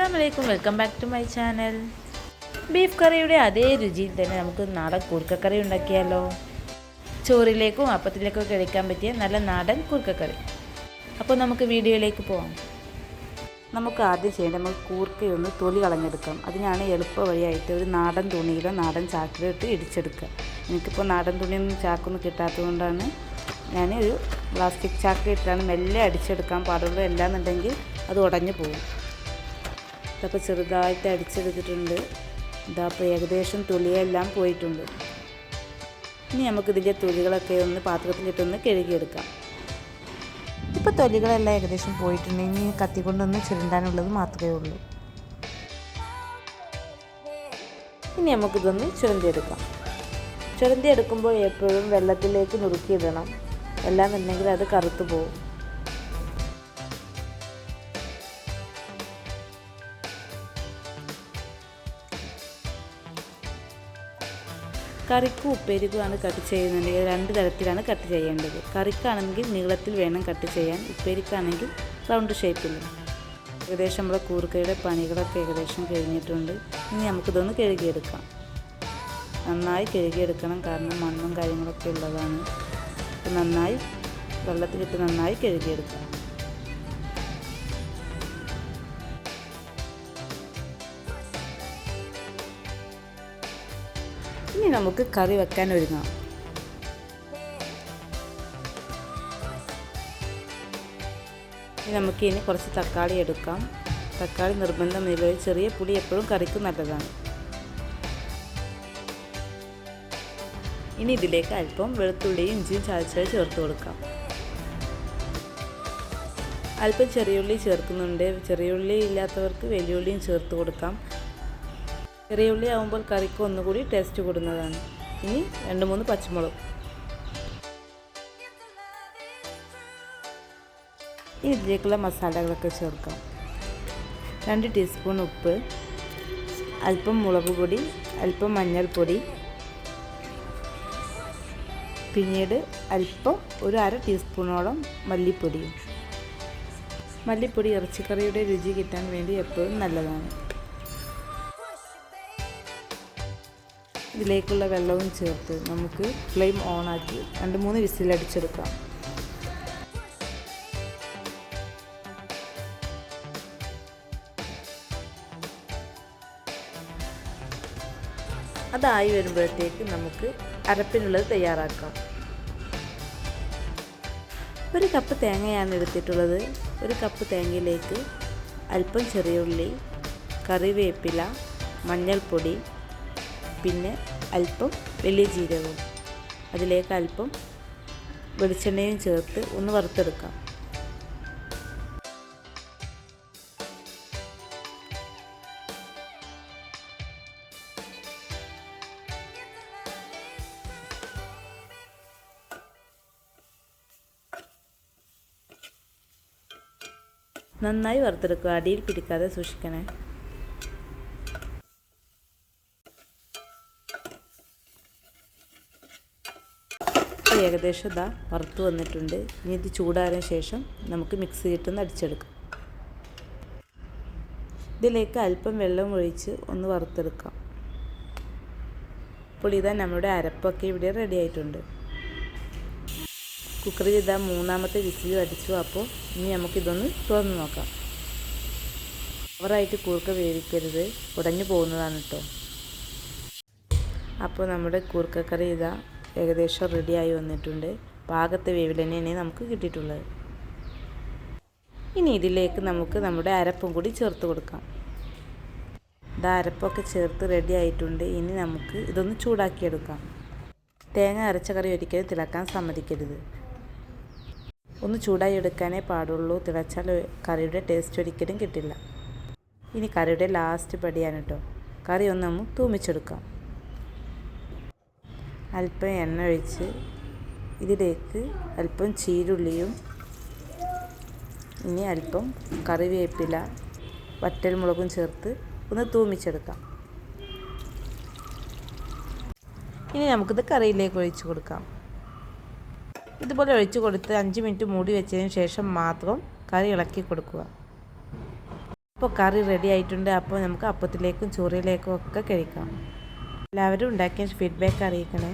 അസ്സാം വലൈക്കും welcome back to my channel beef കറിയുടെ അതേ രുചിയിൽ തന്നെ നമുക്ക് നാടൻ കുറുക്കക്കറി ഉണ്ടാക്കിയാലോ? ചോറിലേക്കും അപ്പത്തിലേക്കും കഴിക്കാൻ പറ്റിയ നല്ല നാടൻ കുറുക്കക്കറി അപ്പോൾ നമുക്ക് വീഡിയോയിലേക്ക് പോവാം. നമുക്ക് ആദ്യം ചെയ്യേണ്ടത് നമുക്ക് കൂർക്കയൊന്ന് തൊലി കളഞ്ഞെടുക്കാം. അതിനാണ് എളുപ്പ വഴിയായിട്ട് ഒരു നാടൻ തുണിയിലോ നാടൻ ചാക്കിലോ ഇട്ട് ഇടിച്ചെടുക്കുക. എനിക്കിപ്പോൾ നാടൻ തുണിയൊന്നും ചാക്കൊന്നും കിട്ടാത്തതുകൊണ്ടാണ് ഞാൻ ഒരു പ്ലാസ്റ്റിക് ചാക്ക് ചാക്കിലിട്ടാണ് മെല്ലെ അടിച്ചെടുക്കാൻ പാടുള്ളൂ. അല്ലാന്നുണ്ടെങ്കിൽ അത് ഉടഞ്ഞു പോകും. ഇതൊക്കെ ചെറുതായിട്ട് അടിച്ചെടുത്തിട്ടുണ്ട്. ഇതാ ഏകദേശം തുളിയെല്ലാം പോയിട്ടുണ്ട്. ഇനി നമുക്കിതിന്റെ തൊലികളൊക്കെ ഒന്ന് പാത്രത്തിലിട്ടൊന്ന് കഴുകിയെടുക്കാം. ഇപ്പോൾ തൊലികളെല്ലാം ഏകദേശം പോയിട്ടുണ്ട്. ഇനി കത്തി കൊണ്ടൊന്ന് ചുരുണ്ടാനുള്ളത് മാത്രമേ ഉള്ളൂ. ഇനി നമുക്കിതൊന്ന് ചുരണ്ടിയെടുക്കാം. ചുരണ്ടിയെടുക്കുമ്പോൾ എപ്പോഴും വെള്ളത്തിലേക്ക് നുറുക്കിയിടണം എല്ലാം ഉണ്ടെങ്കിൽ അത് കറുത്തു പോകും. കറിക്കും ഉപ്പേരിക്കുമാണ് കട്ട് ചെയ്യുന്നുണ്ടെങ്കിൽ രണ്ട് തരത്തിലാണ് കട്ട് ചെയ്യേണ്ടത്. കറിക്കാണെങ്കിൽ നീളത്തിൽ വേണം കട്ട് ചെയ്യാൻ. ഉപ്പേരിക്കാണെങ്കിൽ റൗണ്ട് ഷേപ്പിൽ. ഏകദേശം നമ്മുടെ കൂർക്കയുടെ പണികളൊക്കെ ഏകദേശം കഴിഞ്ഞിട്ടുണ്ട്. ഇനി നമുക്കിതൊന്ന് കഴുകിയെടുക്കാം. നന്നായി കഴുകിയെടുക്കണം. കാരണം മണ്ണും കാര്യങ്ങളൊക്കെ ഉള്ളതാണ്. നന്നായി വെള്ളത്തിലിട്ട് നന്നായി കഴുകിയെടുക്കാം. ഇനി നമുക്ക് കറി വെക്കാൻ ഒരുങ്ങാം. ഇനി നമുക്ക് ഇനി കുറച്ച് തക്കാളി എടുക്കാം. തക്കാളി നിർബന്ധമില്ല ചെറിയ പുളി എപ്പോഴും കറിക്ക് നല്ലതാണ്. ഇനി ഇതിലേക്ക് അല്പം വെളുത്തുള്ളിയും ഇഞ്ചിയും ചതച്ചത് ചേർത്ത് കൊടുക്കാം. അല്പം ചെറിയുള്ളി ചേർക്കുന്നുണ്ട്. ചെറിയുള്ളി ഇല്ലാത്തവർക്ക് വലിയുള്ളിയും ചേർത്ത് കൊടുക്കാം. ചെറിയ ഉള്ളി ആകുമ്പോൾ കറിക്ക് ഒന്നുകൂടി ടേസ്റ്റ് കൂടുന്നതാണ്. ഇനി രണ്ട് മൂന്ന് പച്ചമുളക്. ഇതിലേക്കുള്ള മസാലകളൊക്കെ ചേർക്കാം രണ്ട് ടീസ്പൂൺ ഉപ്പ് അല്പം മുളക് പൊടി അല്പം മഞ്ഞൾപ്പൊടി പിന്നീട് അല്പം ഒരു അര ടീസ്പൂണോളം മല്ലിപ്പൊടിയും മല്ലിപ്പൊടി ഇറച്ചിക്കറിയുടെ രുചി കിട്ടാൻ വേണ്ടി എപ്പോഴും നല്ലതാണ്. ഇതിലേക്കുള്ള വെള്ളവും ചേർത്ത് നമുക്ക് ഫ്ലെയിം ആക്കി രണ്ട് മൂന്ന് വിസിലടിച്ചെടുക്കാം അതായി വരുമ്പോഴത്തേക്ക് നമുക്ക് അരപ്പിനുള്ളത് തയ്യാറാക്കാം. ഒരു കപ്പ് തേങ്ങയാണ് എടുത്തിട്ടുള്ളത്. ഒരു കപ്പ് തേങ്ങയിലേക്ക് അല്പം ചെറിയ ഉള്ളി കറിവേപ്പില മഞ്ഞൾപ്പൊടി പിന്നെ അല്പം വലിയ ജീരകവും. അതിലേക്ക് അല്പം വെളിച്ചെണ്ണയും ചേർത്ത് ഒന്ന് വറുത്തെടുക്കാം. നന്നായി വറുത്തെടുക്കുക. അടിയിൽ പിടിക്കാതെ സൂക്ഷിക്കണേ. ഏകദേശം ഇതാ വറുത്ത് വന്നിട്ടുണ്ട്. ഇനി ഇത് ചൂടാറിയ ശേഷം നമുക്ക് മിക്സ് ചെയ്തിട്ടൊന്ന് അടിച്ചെടുക്കാം. ഇതിലേക്ക് അല്പം വെള്ളം ഒഴിച്ച് ഒന്ന് വറുത്തെടുക്കാം. അപ്പോൾ ഇതാ നമ്മുടെ അരപ്പൊക്കെ ഇവിടെ റെഡി ആയിട്ടുണ്ട്. കുക്കറിൽ ഇതാ മൂന്നാമത്തെ വിസിൽ അടിച്ചു. അപ്പോൾ ഇനി നമുക്കിതൊന്ന് തുറന്ന് നോക്കാം. ഓവറായിട്ട് കൂർക്ക വേവിക്കരുത്. ഉടഞ്ഞു പോകുന്നതാണ് കേട്ടോ അപ്പോൾ നമ്മുടെ കൂർക്കക്കറി ഇതാ ഏകദേശം റെഡിയായി വന്നിട്ടുണ്ട്. പാകത്തെ വേവിൽ തന്നെയാണ് നമുക്ക് കിട്ടിയിട്ടുള്ളത്. ഇനി ഇതിലേക്ക് നമുക്ക് നമ്മുടെ അരപ്പും കൂടി ചേർത്ത് കൊടുക്കാം. ഇത് അരപ്പൊക്കെ ചേർത്ത് റെഡി ആയിട്ടുണ്ട്. ഇനി നമുക്ക് ഇതൊന്ന് ചൂടാക്കിയെടുക്കാം. തേങ്ങ അരച്ച കറി ഒരിക്കലും തിളക്കാൻ സമ്മതിക്കരുത്. ഒന്ന് ചൂടായി എടുക്കാനേ പാടുള്ളൂ. തിളച്ചാൽ കറിയുടെ ടേസ്റ്റ് ഒരിക്കലും കിട്ടില്ല. ഇനി കറിയുടെ ലാസ്റ്റ് പടിയാണ് കേട്ടോ കറി ഒന്ന് നമുക്ക് തൂമിച്ചെടുക്കാം. അല്പം എണ്ണ ഒഴിച്ച് ഇതിലേക്ക് അല്പം ചീരുള്ളിയും ഇനി അല്പം കറിവേപ്പില വറ്റൽമുളകും ചേർത്ത് ഒന്ന് തൂമിച്ചെടുക്കാം. ഇനി നമുക്കിത് കറിയിലേക്ക് ഒഴിച്ചു കൊടുക്കാം. ഇതുപോലെ ഒഴിച്ചു കൊടുത്ത് അഞ്ച് മിനിറ്റ് മൂടി വെച്ചതിന് ശേഷം മാത്രം കറി ഇളക്കി കൊടുക്കുക. അപ്പോൾ കറി റെഡി ആയിട്ടുണ്ട്. അപ്പോൾ നമുക്ക് അപ്പത്തിലേക്കും ചോറിലേക്കും ഒക്കെ കഴിക്കാം. എല്ലാവരും ഉണ്ടാക്കിയ ഫീഡ്ബാക്ക് അറിയിക്കണേ.